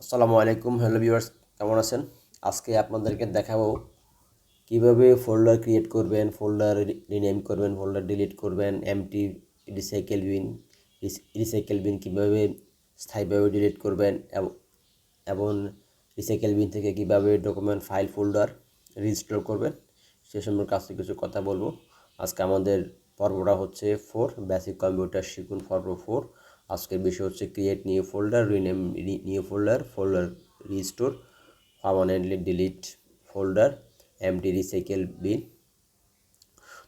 আসসালামু আলাইকুম, hello viewers, কেমন আছেন? আজকে আপনাদেরকে দেখাবো কীভাবে ফোল্ডার ক্রিয়েট করবেন, ফোল্ডার রিনেম করবেন, ফোল্ডার ডিলিট করবেন, empty recycle bin recycle bin কীভাবে স্থায়ীভাবে ডিলিট করবেন এবং রিসাইকেল বিন থেকে কীভাবে ডকুমেন্ট, ফাইল, ফোল্ডার রিস্টোর করবেন, সে সম্পর্কে আজকে কিছু কথা বলব। আজকে আমাদের পর্বটা হচ্ছে ফোর, বেসিক কম্পিউটার শিখুন, পর্ব ফোর। আজকের বিষয় হচ্ছে create new folder rename new folder folder restore permanently delete folder empty recycle bin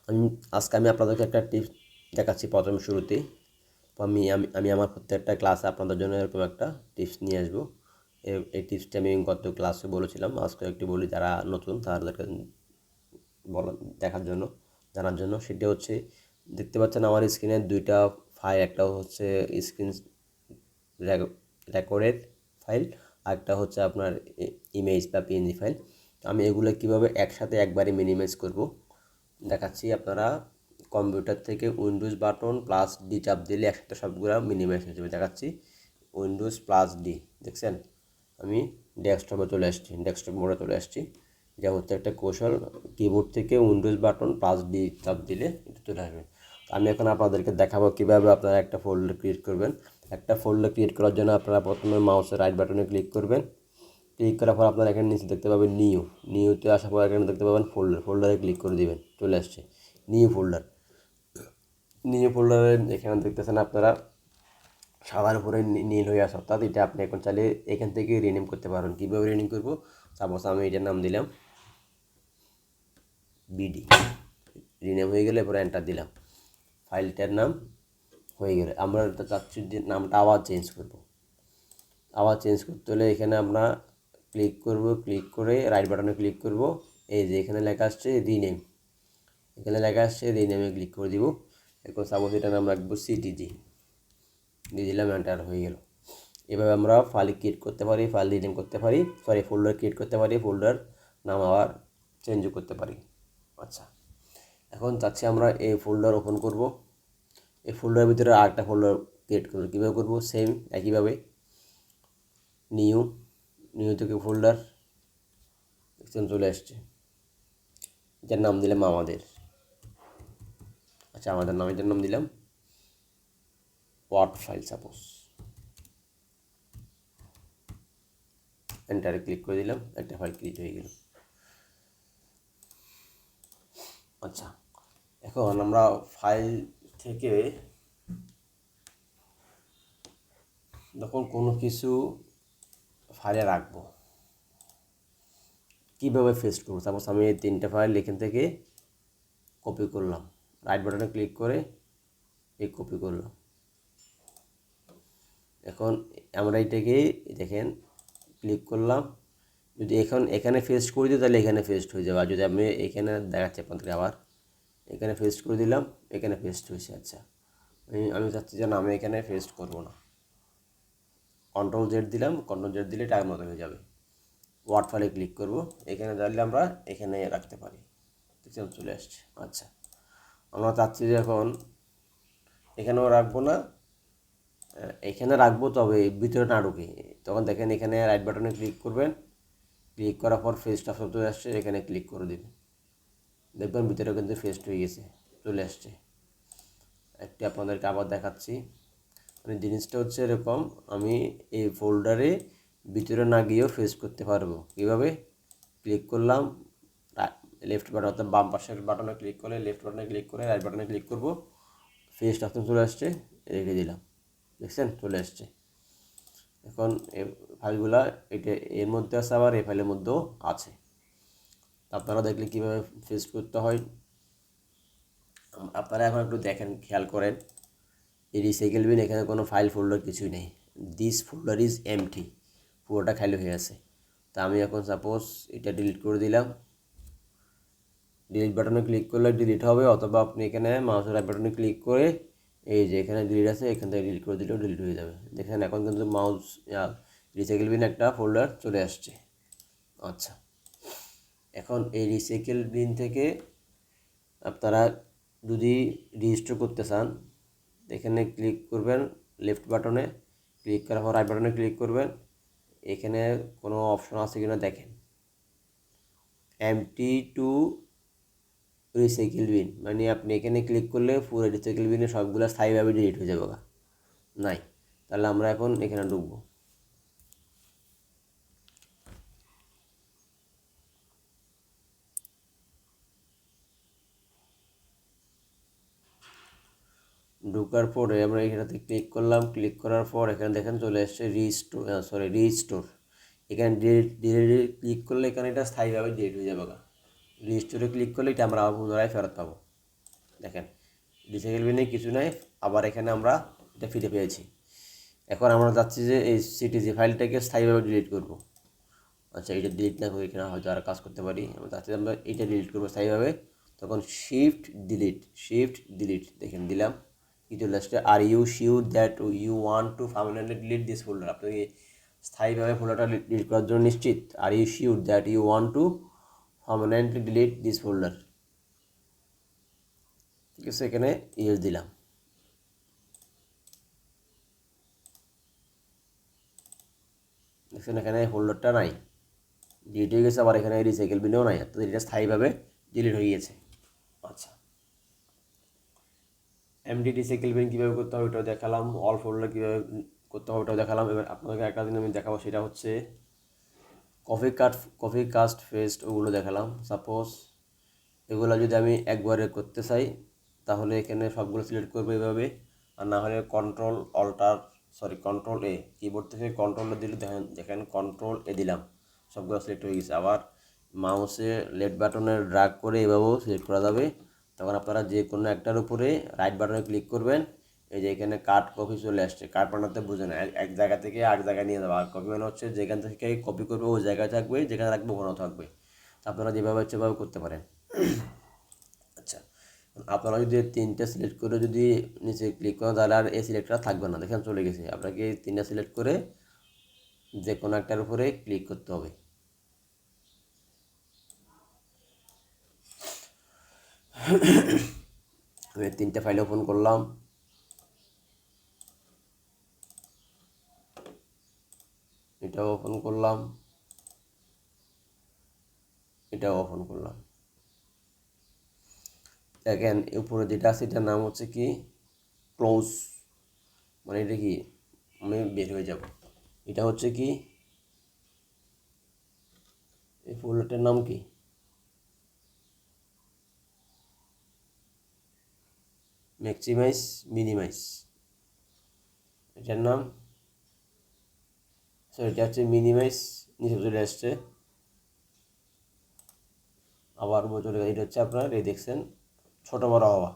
আমি, আজকে আমি আপনাদেরকে একটা টিপস দেখাচ্ছি প্রথম শুরুতে। আমি আমি আমি আমার প্রত্যেকটা ক্লাসে আপনাদের জন্য এরকম একটা টিপস নিয়ে আসব। এই টিপসটা আমি গত ক্লাসে বলেছিলাম আজকে একটু বলি যারা নতুন তাদেরকে বলা, দেখার জন্য, জানার জন্য। সেটা হচ্ছে, দেখতে পাচ্ছেন আমার স্ক্রিনে দুইটা ফাইল একটা হচ্ছে স্ক্রিন রেকর্ডেড ফাইল আর একটা হচ্ছে আপনার ইমেজ বা পিএনজি ফাইল। আমি এগুলো কীভাবে একসাথে একবারে মিনিমাইজ করব? দেখাচ্ছি আপনারা কম্পিউটার থেকে উইন্ডোজ বাটন প্লাস ডি চাপ দিলে একসাথে সবগুলো মিনিমাইজ হয়ে যাবে। দেখাচ্ছি উইন্ডোজ প্লাস ডি দেখছেন? আমি ডেস্কটপে চলে আসছি ডেস্কটপ মোডে চলে আসছি। যা হচ্ছে একটা কৌশল কিবোর্ড থেকে উইন্ডোজ বাটন প্লাস ডি চাপ দিলে এটা চলে আসবে। আমি এখন আপনাদেরকে দেখাবো কীভাবে আপনারা একটা ফোল্ডার ক্রিয়েট করবেন। একটা ফোল্ডার ক্রিয়েট করার জন্য আপনারা প্রথমে মাউসের রাইট বাটনে ক্লিক করবেন। ক্লিক করার পর আপনারা এখানে নিচে দেখতে পাবেন নিউ নিউতে আসার পর এখানে দেখতে পাবেন ফোল্ডার ফোল্ডারে ক্লিক করে দিবেন। চলে আসছে। নিউ ফোল্ডার নিউ ফোল্ডারে এখানে দেখতেছেন আপনারা সাদার উপরে নীল হয়ে আসে অর্থাৎ এটা আপনি এখন চাইলে এখান থেকে রিনেম করতে পারেন কীভাবে রিনেম করব? সাপোজ আমি এটার নাম দিলাম বিডি রিনেম হয়ে গেলে এরপরে এন্টার দিলাম। ফাইলটার নাম হয়ে গেলে। আমরা চাচ্ছি যে নামটা আবার চেঞ্জ করব। আবার চেঞ্জ করতে হলে এখানে আমরা ক্লিক করব ক্লিক করে রাইট বাটনে ক্লিক করব। এই যে এখানে লেখা আসছে রিনেম এখানে লেখা আসছে রিনেমে ক্লিক করে দিব। এখন সাপোজ এটার নাম রাখব সিটিজি দিয়ে দিলাম এন্টার হয়ে গেল। এভাবে আমরা ফাইল ক্রিয়েট করতে পারি ফাইল রিনেম করতে পারি। সরি ফোল্ডার ক্রিয়েট করতে পারি ফোল্ডার নাম আবার চেঞ্জও করতে পারি। আচ্ছা। এখন চাচ্ছি আমরা এই ফোল্ডার ওপেন করব। এই ফোল্ডারের ভিতরে আরেকটা ফোল্ডার ক্রিয়েট করব। কীভাবে করব? সেম একইভাবে। নিউ নিউ থেকে ফোল্ডার চলে আসছে। যার নাম দিলাম আমাদের। আচ্ছা আমাদের নাম, এটার নাম দিলাম ওয়ার্ড ফাইল সাপোজ এন্টারে ক্লিক করে দিলাম, একটা ফাইল ক্রিয়েট হয়ে গেল। আচ্ছা। এখন আমরা ফাইল থেকে যখন কোনো কিছু ফাইলে রাখব। কীভাবে ফেস্ট করব? সাপোজ আমি এই তিনটে ফাইল এখান থেকে কপি করলাম। রাইট বাটনে ক্লিক করে এই কপি করলাম। এখন আমরা এটাকে দেখেন ক্লিক করলাম। যদি এখন এখানে ফেস্ট করে দিই তাহলে এখানে ফেস্ট হয়ে যাবে। আর যদি আমি এখানে দেখাচ্ছি আপনাদেরকে আবার। এখানে ফেস্ট করে দিলাম, এখানে ফেস্ট হয়েছে আচ্ছা। আমি চাচ্ছি যে না আমি এখানে ফেস্ট করব না। কন্ট্রোল জেড দিলাম কন্ট্রোল জেড দিলে টাইম মতো হয়ে যাবে। ওয়ার্ড ফাইলে ক্লিক করব, এখানে দিলে আমরা এখানে রাখতে পারি। দেখছেন চলে আসছে আচ্ছা। আমরা চাচ্ছি যে এখন এখানেও রাখব না এখানে রাখব তবে ভিতরে না ঢুকে। তখন দেখেন এখানে রাইট বাটনে ক্লিক করবেন। ক্লিক করার পর ফেসটা চলে আসছে, এখানে ক্লিক করে দিবেন। দেখবেন ভিতরে কিন্তু ফেস্ট হয়ে গেছে, চলে আসছে। একটি আপনাদেরকে আবার দেখাচ্ছি। মানে জিনিসটা হচ্ছে এরকম, আমি এই ফোল্ডারে ভিতরে না গিয়েও ফেস করতে পারব। কীভাবে? ক্লিক করলাম লেফট বাটন অর্থাৎ বাম পাশের বাটনে ক্লিক করে লেফট বাটনে ক্লিক করে রাইট বাটনে ক্লিক করব। ফেস অপশন চলে আসছে, রেখে দিলাম। দেখছেন? চলে আসছে। এখন এই ফাইলগুলা এটা এর মধ্যে আছে, আবার এই ফাইলের মধ্যেও আছে। আপনারা দেখলে কীভাবে ফেস করতে হয়। আপনারা এখন একটু দেখেন, খেয়াল করেন। এই রিসাইকেল বিন এখানে কোনো ফাইল ফোল্ডার কিছুই নেই। দিস ফোল্ডার ইজ এমটি পুরোটা খালি হয়ে আছে। তা আমি এখন সাপোজ এটা ডিলিট করে দিলাম। ডিলিট বাটনে ক্লিক করলে ডিলিট হবে, অথবা আপনি এখানে মাউসের রাইট বাটনে ক্লিক করে এই যে এখানে ডিলিট আছে, এখান থেকে ডিলিট করে দিলেও ডিলিট হয়ে যাবে। দেখেন এখন কিন্তু মাউস রিসাইকেল বিন একটা ফোল্ডার চলে আসছে। আচ্ছা। এখন এই রিসাইকেল বিন থেকে আপনারা যদি রেজিস্টার করতে চান, এখানে ক্লিক করবেন লেফট বাটনে ক্লিক করার পর রাইট বাটনে ক্লিক করবেন। এখানে কোনো অপশন আছে কিনা দেখেন। এমটি টু রিসাইকেল বিন মানে আপনি এখানে ক্লিক করলে পুরো রিসাইকেল বিনে সবগুলো স্থায়ীভাবে ডিলিট হয়ে যাবে। নাই, তাহলে আমরা এখন এখানে ঢুকবো। ঢোকার পরে আমরা এখানেতে ক্লিক করলাম ক্লিক করার পর এখানে দেখেন চলে এসছে রিস্টোর সরি রিস্টোর এখানে ডিলিট ক্লিক করলে এখানে এটা স্থায়ীভাবে ডিলিট হয়ে যাবে রিস্টোরে ক্লিক করলে এটা আমরা আবার পুনরায় ফেরত পাবো। দেখেন রিসাইকেল বিনে কিছু নাই, আবার এখানে আমরা এটা ফিরে পেয়েছি। এখন আমরা যাচ্ছি যে এই সিটিজি ফাইলটাকে স্থায়ীভাবে ডিলিট করব। আচ্ছা এটা ডিলিট না করে এখানে হয়তো আর কাজ করতে পারি। আমরা যাচ্ছি আমরা এইটা ডিলিট করব স্থায়ীভাবে। তখন শিফট ডিলিট শিফট ডিলিট দেখেন দিলাম। কি চলে আসছে? Are you sure that you want to permanently delete this folder আপনি স্থায়ীভাবে ফোল্ডারটা ডিলিট করার জন্য নিশ্চিত। Are you sure that you want to permanently delete this folder ঠিক আছে, এখানে ইউজ দিলাম। দেখছেন, এখানে হোল্ডারটা নাই। ডিলিট হয়ে গেছে, আবার এখানে রিসাইকেল বিনেও নাই। অর্থাৎ এটা স্থায়ীভাবে ডিলিট হয়ে গেছে। আচ্ছা। এমডি রিসাইকেল বিন কীভাবে করতে হবে ওটাও দেখালাম অল ফোল্ডার কীভাবে করতে হবে ওটাও দেখালাম। এবার আপনাদেরকে একটা দিন আমি দেখাবো, সেটা হচ্ছে copy cut copy cut paste ওগুলো দেখালাম। সাপোজ এগুলো যদি আমি একবারে করতে চাই, তাহলে এখানে সবগুলো সিলেক্ট করব এভাবে। আর না হলে control alter sorry control A keyboard থেকে কন্ট্রোলে দিলে দেখেন দেখেন কন্ট্রোল এ দিলাম। সবগুলো সিলেক্ট হয়ে গেছে। আবার মাউসে লেফট বাটনে ড্রাগ করে এভাবেও সিলেক্ট করা যাবে। তখন আপনারা যে কোনো একটার উপরে রাইট বাটনে ক্লিক করবেন। এই যে এখানে কাট কপি চলে আসছে। কাট বানাতে বুঝে না। এক জায়গা থেকে এক জায়গায় নিয়ে যাব আর কপি মানে হচ্ছে যেখান থেকে কপি করবে ওই জায়গায় থাকবে, যেখানে রাখবে ওখানেও থাকবে। আপনারা যেভাবে সেভাবে করতে পারেন। আচ্ছা। আপনারা যদি তিনটা সিলেক্ট করে যদি নিচে ক্লিক করেন, তাহলে আর এই সিলেক্টটা থাকবে না। দেখেন চলে গেছে। আপনাকে তিনটা সিলেক্ট করে যে কোনো একটার উপরে ক্লিক করতে হবে। আমি তিনটে ফাইল ওপেন করলাম। এটা ওপেন করলাম। এটা ওপেন করলাম। দেখেন উপরে যেটা আছে, এটার নাম হচ্ছে কি? ক্লোজ মানে এটা কি? আমি বের হয়ে যাব। এটা হচ্ছে কি? এই ফোল্ডারটার নাম কি? ম্যাক্সিমাইজ মিনিমাইজ এটার নাম সো এটা হচ্ছে মিনিমাইজ নিচে চলে আসছে। আবার চলে এটা হচ্ছে আপনার, এই দেখছেন, ছোটো বড় হওয়া।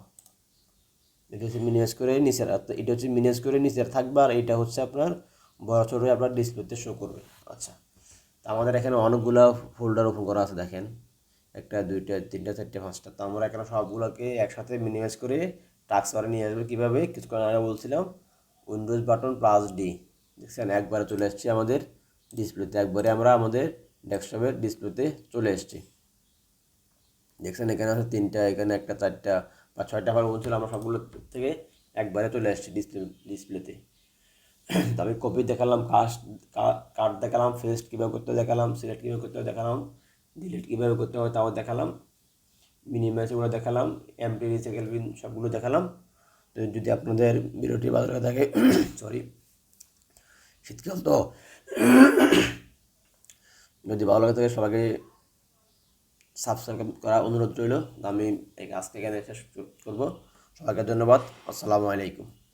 এটা হচ্ছে মিনিমাইজ করে নিচের এটা হচ্ছে মিনিমাইজ করে নিচের থাকবে, আর এটা হচ্ছে আপনার বড় ছোটো আপনার ডিসপ্লেতে শো করবে। আচ্ছা তা আমাদের এখানে অনেকগুলো ফোল্ডার ওপেন করা আছে, দেখেন। একটা, দুইটা, তিনটা, চারটে, পাঁচটা। তো আমরা এখানে সবগুলোকে একসাথে মিনিমাইজ করে টাক্স বারে নিয়ে আসবে কীভাবে? কিছুক্ষণ আগে বলছিলাম উইন্ডোজ বাটন প্লাস ডি দেখছেন, একবারে চলে এসেছি আমাদের ডিসপ্লেতে একবারে আমরা আমাদের ডেস্কটপের ডিসপ্লেতে চলে এসেছি। দেখছেন, এখানে আছে তিনটা, এখানে একটা, চারটা বা ছয়টা ফাইল বলছিল, আমরা সবগুলো থেকে একবারে চলে আসছি ডিসপ্লে ডিসপ্লেতে তো আমি কপি দেখালাম কাস্ট কার্ড দেখালাম ফেস্ট কীভাবে করতে দেখালাম সিলেক্ট কীভাবে করতে দেখালাম ডিলিট কীভাবে করতে হবে তাও দেখালাম। মিনিমাইজগুলো দেখালাম এমটি রিসাইকেল বিন সবগুলো দেখালাম। তো যদি আপনাদের ভিডিওটি ভালো লাগে থাকে সরি শীতকাল তো। যদি ভালো লাগে থাকে, সবাইকে সাবস্ক্রাইব করা অনুরোধ রইল। আমি আজকে এখানে শেষ করব। সবাইকে ধন্যবাদ। আসসালামু আলাইকুম।